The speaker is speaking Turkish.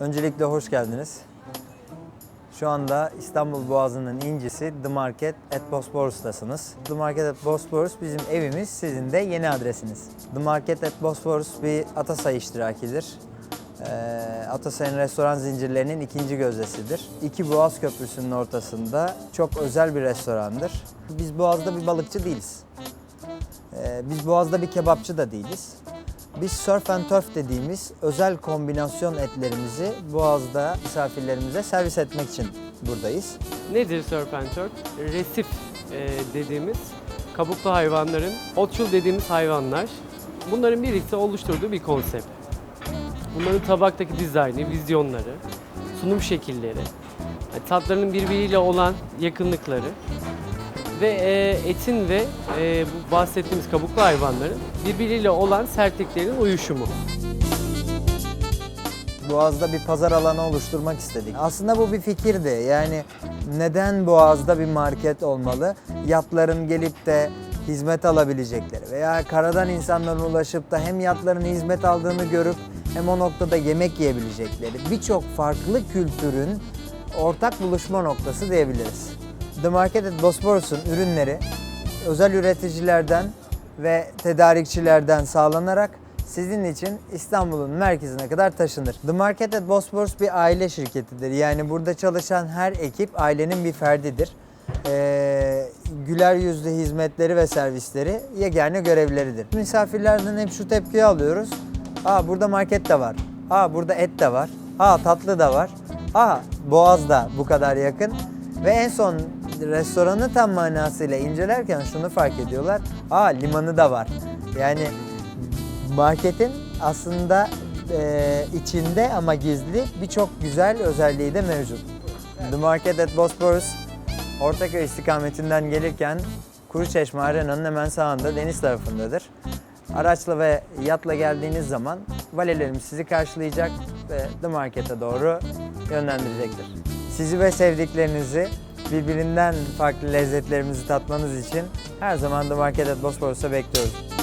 Öncelikle hoş geldiniz. Şu anda İstanbul Boğazı'nın incisi The Market at Bosporus'tasınız. The Market at Bosporus bizim evimiz, sizin de yeni adresiniz. The Market at Bosporus bir Atasay iştirakidir. Ee, Atasay'ın restoran zincirlerinin ikinci gözdesidir. İki Boğaz Köprüsü'nün ortasında çok özel bir restorandır. Biz Boğaz'da bir balıkçı değiliz. Ee, biz Boğaz'da bir kebapçı da değiliz. Biz surf and turf dediğimiz özel kombinasyon etlerimizi Boğaz'da misafirlerimize servis etmek için buradayız. Nedir surf and turf? Resif e, dediğimiz kabuklu hayvanların, otçul dediğimiz hayvanlar. Bunların birlikte oluşturduğu bir konsept. Bunların tabaktaki dizaynı, vizyonları, sunum şekilleri, tatlarının birbiriyle olan yakınlıkları ve e, etin ve e, bu bahsettiğimiz kabuklu hayvanların birbiriyle olan sertliklerinin uyuşumu. Boğaz'da bir pazar alanı oluşturmak istedik. Aslında bu bir fikirdi. Yani neden Boğaz'da bir market olmalı? Yatların gelip de hizmet alabilecekleri veya karadan insanların ulaşıp da hem yatların hizmet aldığını görüp hem o noktada yemek yiyebilecekleri birçok farklı kültürün ortak buluşma noktası diyebiliriz. The Market at Bosporus'un ürünleri özel üreticilerden ve tedarikçilerden sağlanarak sizin için İstanbul'un merkezine kadar taşınır. The Market at Bosporus bir aile şirketidir. Yani burada çalışan her ekip ailenin bir ferdidir. Ee, güler yüzlü hizmetleri ve servisleri yegane görevleridir. Misafirlerden hep şu tepkiyi alıyoruz. Aa burada market de var. Aa burada et de var. Aa tatlı da var. Aa Boğaz da bu kadar yakın. Ve en son restoranı tam manasıyla incelerken şunu fark ediyorlar. Aa limanı da var. Yani marketin aslında e, içinde ama gizli birçok güzel özelliği de mevcut. The Market at Bosporus, Ortaköy istikametinden gelirken Kuruçeşme Arena'nın hemen sağında deniz tarafındadır. Araçla ve yatla geldiğiniz zaman valelerimiz sizi karşılayacak ve The Market'e doğru yönlendirecektir. Sizi ve sevdiklerinizi birbirinden farklı lezzetlerimizi tatmanız için her zaman The Market at Bosporus'a bekliyoruz.